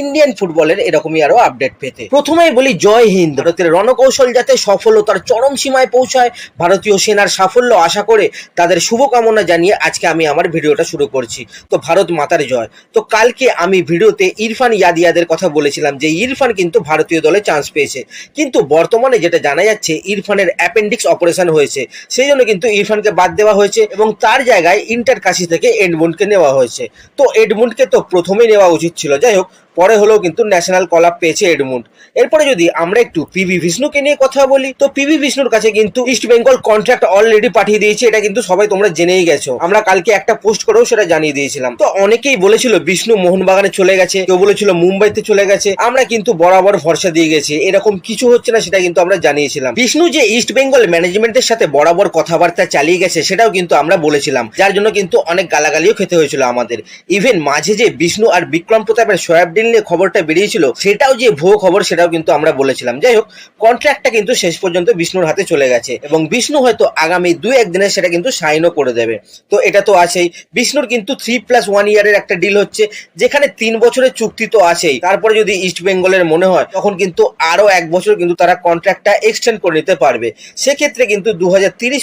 Indian ফুটবলের এরকমই আরও আপডেট পেতে। প্রথমেই বলি জয় হিন্দ। ভারতের রণকৌশল যাতে সফলতার চরম সীমায় পৌঁছায়, ভারতীয় সেনার সাফল্য আশা করে তাদের শুভকামনা জানিয়ে আজকে আমি আমার ভিডিওটা শুরু করছি। তো ভারত মাতার জয়। তো কালকে আমি ভিডিওতে ইরফান ইয়াদিয়াদের কথা বলেছিলাম যে ইরফান কিন্তু ভারতীয় দলে চান্স পেয়েছে। কিন্তু বর্তমানে যেটা জানা যাচ্ছে, ইরফানের অ্যাপেন্ডিক্স অপারেশন হয়েছে। সেই জন্য কিন্তু ইরফানকে বাদ দেওয়া হয়েছে এবং তার জায়গায় ইন্টার কাশি থেকে এডমুন্ডকে নেওয়া হয়েছে। তো এডমুন্ডকে তো প্রথমেই নেওয়া উচিত ছিল। যাই হোক পরে হলেও কিন্তু ন্যাশনাল কল আপ পেয়েছে এডমুন্ড। এরপরে যদি আমরা একটু পিভি বিষ্ণুকে নিয়ে কথা বলি, তো পিভি বিষ্ণুর কাছে কিন্তু ইস্ট বেঙ্গল কন্ট্রাক্ট অলরেডি পাঠিয়ে দিয়েছে, এটা কিন্তু সবাই তোমরা জেনেই গেছো। আমরা কালকে একটা পোস্ট করেও সেটা জানিয়ে দিয়েছিলাম। তো অনেকেই বলেছিল বিষ্ণু মোহনবাগানে চলে গেছে, কেউ বলেছিল মুম্বাইতে চলে গেছে, আমরা কিন্তু বরাবর ভরসা দিয়ে গেছি, এরকম কিছু হচ্ছে না সেটা কিন্তু আমরা জানিয়েছিলাম। বিষ্ণু যে ইস্ট বেঙ্গল ম্যানেজমেন্টের সাথে বরাবর কথাবার্তা চালিয়ে গেছে, সেটাও কিন্তু আমরা বলেছিলাম। যার জন্য কিন্তু অনেক গালাগালিও খেতে হয়েছিল আমাদের। ইভেন মাঝে যে বিষ্ণু আর বিক্রম প্রতাপের সোয়াব ডিল নিয়ে খবরটা বেরিয়েছিল, সেটাও যে ভুয়ো খবর সেটাও কিন্তু আমরা বলেছিলাম। যাই হোক কন্ট্রাক্টটা কিন্তু শেষ পর্যন্ত বিষ্ণুর হাতে চলে গেছে এবং বিষ্ণু হয়তো আগামী দু একদিনে সেটা কিন্তু সাইনও করে দেবে। তো এটা তো আছেই। বিষ্ণুর কিন্তু থ্রি প্লাস ওয়ান ইয়ারের একটা ডিল হচ্ছে, যেখানে তিন বছরের চুক্তি তো আছেই। তারপরে যদি ইস্ট বেঙ্গলের মনে হয়, তখন কিন্তু আরও এক বছর কিন্তু তারা কন্ট্রাক্টটা এক্সটেন্ড করে নিতে পারবে। সেক্ষেত্রে কিন্তু দু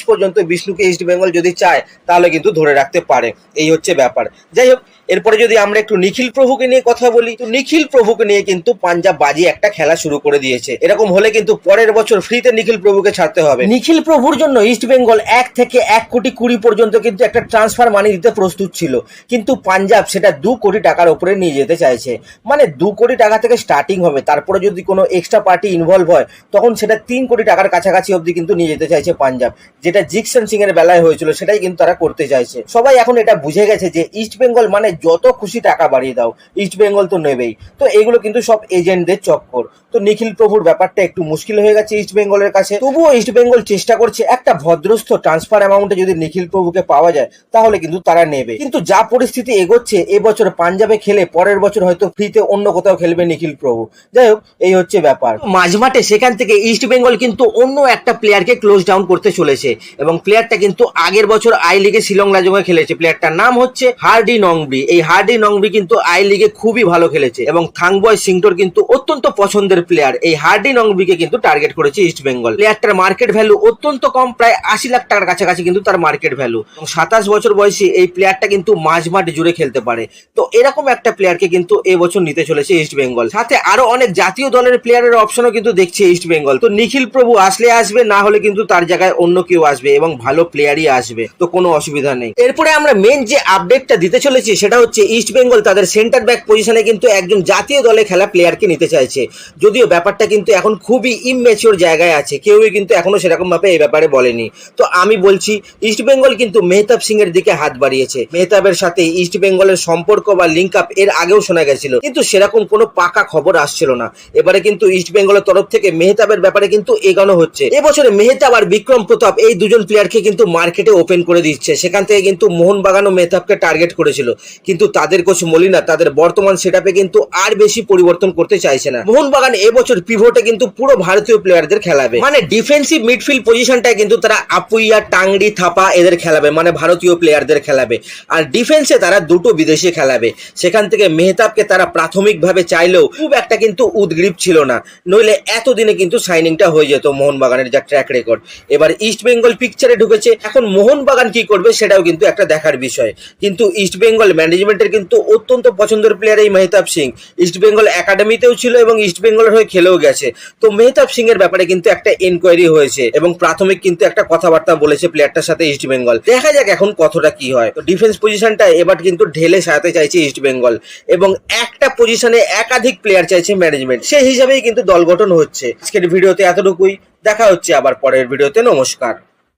পর্যন্ত বিষ্ণুকে ইস্ট বেঙ্গল যদি চায়, তাহলে কিন্তু ধরে রাখতে পারে। এই হচ্ছে ব্যাপার। যাই হোক এরপরে যদি আমরা একটু নিখিল প্রভুকে নিয়ে কথা বলি, তো নিখিল প্রভুকে নিয়ে কিন্তু পাঞ্জাব বাজি একটা খেলা শুরু করে দিয়েছে। এরকম হলে কিন্তু পরের বছর ফ্রিতে নিখিল প্রভুকে ছাড়তে হবে। নিখিল প্রভুর জন্য ইস্ট বেঙ্গল এক থেকে এক কোটি কুড়ি পর্যন্ত কিন্তু একটা ট্রান্সফার মানি দিতে প্রস্তুত ছিল। কিন্তু পাঞ্জাব সেটা দু কোটি টাকার উপরে নিয়ে যেতে চাইছে। মানে দু কোটি টাকা থেকে স্টার্টিং হবে। তারপরে যদি কোনো এক্সট্রা পার্টি ইনভলভ হয়, তখন সেটা তিন কোটি টাকার কাছাকাছি অবধি কিন্তু নিয়ে যেতে চাইছে পাঞ্জাব। যেটা জিকসন সিং এর বেলায় হয়েছিল, সেটাই কিন্তু তারা করতে চাইছে। সবাই এখন এটা বুঝে গেছে যে ইস্ট বেঙ্গল মানে যত খুশি টাকা বাড়িয়ে দাও ইস্ট বেঙ্গল তো নেবেই। তো এগুলো কিন্তু সব এজেন্টদের চক্কর। তো নিখিল প্রভুর ব্যাপারটা একটু মুশকিল হয়ে গেছে ইস্ট বেঙ্গলের কাছে। তবুও ইস্ট বেঙ্গল চেষ্টা করছে একটা ভদ্রস্থ ট্রান্সফার অ্যামাউন্টে যদি নিখিল প্রভুকে পাওয়া যায়, তাহলে কিন্তু তারা নেবে। কিন্তু যা পরিস্থিতি এগোচ্ছে, এবছর পাঞ্জাবে খেলে পরের বছর হয়তো ফ্রিতে অন্য কোথাও খেলবে নিখিল প্রভু। যাই হোক, এই হচ্ছে ব্যাপার। মাঝমাঠে সেখান থেকে ইস্ট বেঙ্গল কিন্তু অন্য একটা প্লেয়ারকে ক্লোজ ডাউন করতে চলেছে। এবং প্লেয়ারটা কিন্তু আগের বছর আই লিগে শিলং রাজমে খেলেছে। প্লেয়ারটার নাম হচ্ছে হার্ডি নংবি। এই হার্ডি নংবি কিন্তু আই লিগে খুবই ভালো খেলেছে এবং থাংবয় সিংটোর কিন্তু অত্যন্ত পছন্দের প্লেয়ার এই হার্ডি নংবিকে কিন্তু টার্গেট করেছে ইস্ট বেঙ্গল প্লেয়ারটার মার্কেট ভ্যালু অত্যন্ত কম, প্রায় আশি লাখ টাকার কাছাকাছি কিন্তু তার মার্কেট ভ্যালু এবং সাতাশ বছর বয়সী এই প্লেয়ারটা কিন্তু মাঝ মাঠ জুড়ে খেলতে পারে। তো এরকম একটা প্লেয়ারকে কিন্তু এবছর নিতে চলেছে ইস্ট বেঙ্গল সাথে আরও অনেক জাতীয় দলের প্লেয়ারের অপশনও কিন্তু দেখছে ইস্ট বেঙ্গল তো নিখিল প্রভু আসলে আসবে, না হলে কিন্তু তার জায়গায় অন্য কেউ আসবে এবং ভালো প্লেয়ারই আসবে। তো কোনো অসুবিধা নেই। এরপরে আমরা মেন যে আপডেটটা দিতে চলেছি, সেটা হচ্ছে ইস্ট বেঙ্গল তাদের সেন্টার ব্যাক পজিশনে কিন্তু একজন জাতীয় দলে খেলা প্লেয়ারকে নিতে চাইছে। যদিও ব্যাপারটা কিন্তু এখন খুবই ইমম্যাচিওর জায়গায় আছে। কেউই কিন্তু এখনও সেরকমভাবে এই ব্যাপারে বলেনি। তো আমি বলছি ইস্ট বেঙ্গল কিন্তু মেহতাব সিং এর দিকে হাত বাড়িয়েছে। মেহতাবের সাথে ইস্ট বেঙ্গলের সম্পর্ক বা লিঙ্ক আপ এর আগেও শোনা গেছিল। কিন্তু সেরকম কোনো পাকা খবর আসছিল না। এবারে কিন্তু ইস্ট বেঙ্গলের তরফ থেকে মেহতাবের ব্যাপারে কিন্তু এগানো হচ্ছে। এবছরে মেহতাব আর বিক্রম প্রতাপ এই দুজন প্লেয়ারকে কিন্তু মার্কেটে ওপেন করে দিচ্ছে। সেখান থেকে কিন্তু মোহনবাগান ও মেহতাবকে টার্গেট করেছিল। কিন্তু তাদের কোচ মলিনা, তাদের বর্তমান সেটআপে কিন্তু আর বেশি পরিবর্তন করতে চাইছে না। মোহনবাগান এবছর পিভোটে কিন্তু পুরো ভারতীয় প্লেয়ারদের খেলাবে। মানে ডিফেন্সিভ মিডফিল্ড পজিশনটায় কিন্তু তারা আপুইয়া, টাংড়ি, থাপা এদের খেলাবে মানে ভারতীয় প্লেয়ারদের খেলাবে। আর ডিফেন্সে তারা দুটো বিদেশি খেলাবে। সেখান থেকে মেহতাবকে তারা প্রাথমিকভাবে চাইলেও খুব একটা কিন্তু উদ্গ্রীব ছিল না। নইলে এতদিনে কিন্তু সাইনিংটা হয়ে যেত মোহনবাগানের যা ট্র্যাক রেকর্ড এবার ইস্ট বেঙ্গল পিকচারে ঢুকেছে। এখন মোহনবাগান কি করবে সেটাও কিন্তু একটা দেখার বিষয়। কিন্তু ইস্ট বেঙ্গল ম্যানেজমেন্টের কিন্তু অত্যন্ত পছন্দের প্লেয়ার এই মেহতাব সিং। ইস্ট বেঙ্গল একাডেমিতেও ছিল এবং ইস্ট বেঙ্গলের হয়ে খেলেও গেছে। তো মেহতাব সিং এর ব্যাপারে কিন্তু একটা এনকোয়ারি হয়েছে এবং প্রাথমিক কিন্তু একটা কথাবার্তা বলেছে প্লেয়ারটার সাথে ইস্ট বেঙ্গল দেখা যাক এখন কতটা কি হয়। তো ডিফেন্স পজিশনটা এবার কিন্তু ঢেলে সাজাতে চাইছে ইস্ট বেঙ্গল এবং একটা পজিশনে একাধিক প্লেয়ার চাইছে ম্যানেজমেন্ট সেই হিসাবেই কিন্তু দল গঠন হচ্ছে। আজকের ভিডিওতে এতটুকুই। দেখা হচ্ছে আবার পরের ভিডিওতে। নমস্কার।